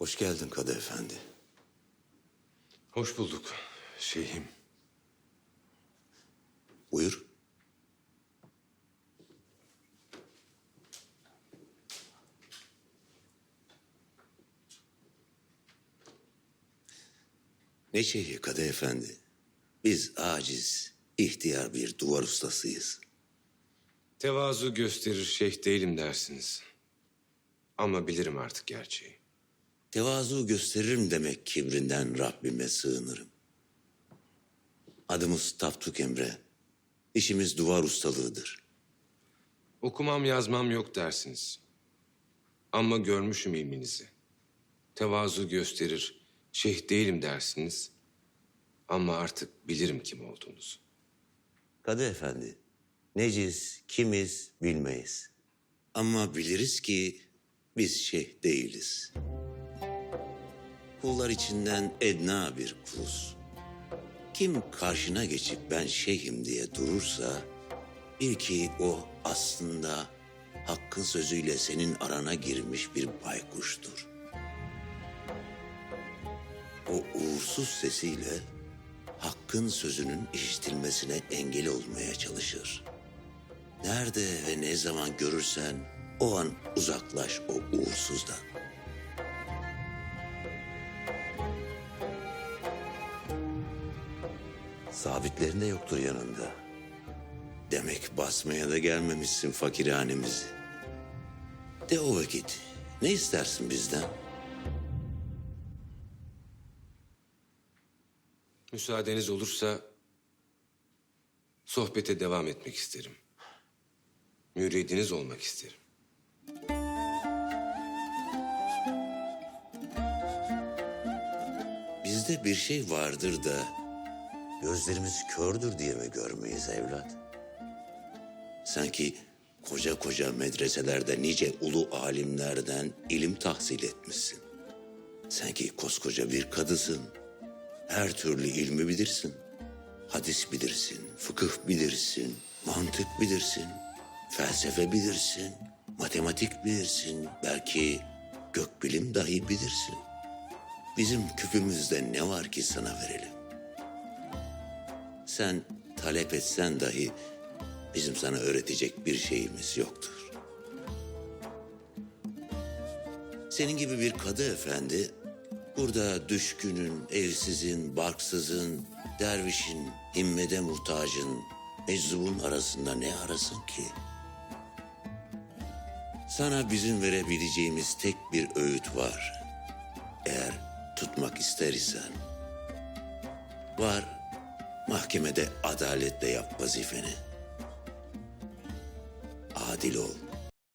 Hoş geldin Kadı Efendi. Hoş bulduk şeyhim. Buyur. Ne şeyhi Kadı Efendi? Biz aciz, ihtiyar bir duvar ustasıyız. Tevazu gösterir şeyh değilim dersiniz. Ama bilirim artık gerçeği. Tevazu gösteririm demek kibrinden Rabbime sığınırım. Adımız Taftuk Emre. İşimiz duvar ustalığıdır. Okumam yazmam yok dersiniz. Ama görmüşüm ilminizi. Tevazu gösterir, şeyh değilim dersiniz. Ama artık bilirim kim olduğunuzu. Kadı Efendi, neciz, kimiz bilmeyiz. Ama biliriz ki biz şeyh değiliz. Kullar içinden edna bir kuluz. Kim karşına geçip ben şeyhim diye durursa, bil ki o aslında hakkın sözüyle senin arana girmiş bir baykuştur. O uğursuz sesiyle hakkın sözünün işitilmesine engel olmaya çalışır. Nerede ve ne zaman görürsen o an uzaklaş o uğursuzdan. Sabitlerin de yoktur yanında. Demek basmaya da gelmemişsin fakirhanemizi. De o vakit ne istersin bizden? Müsaadeniz olursa sohbete devam etmek isterim. Müridiniz olmak isterim. Bizde bir şey vardır da gözlerimiz kördür diye mi görmeyiz evlat? Sanki koca koca medreselerde nice ulu alimlerden ilim tahsil etmişsin. Sanki koskoca bir kadısın. Her türlü ilmi bilirsin. Hadis bilirsin, fıkıh bilirsin, mantık bilirsin, felsefe bilirsin, matematik bilirsin, belki gökbilim dahi bilirsin. Bizim küpümüzde ne var ki sana verelim? Sen talep etsen dahi bizim sana öğretecek bir şeyimiz yoktur. Senin gibi bir kadı efendi burada düşkünün, evsizin, barksızın, dervişin, himmede muhtacın, meczubun arasında ne arasın ki? Sana bizim verebileceğimiz tek bir öğüt var. Eğer tutmak ister isen. Var, mahkemede adaletle yap vazifeni. Adil ol.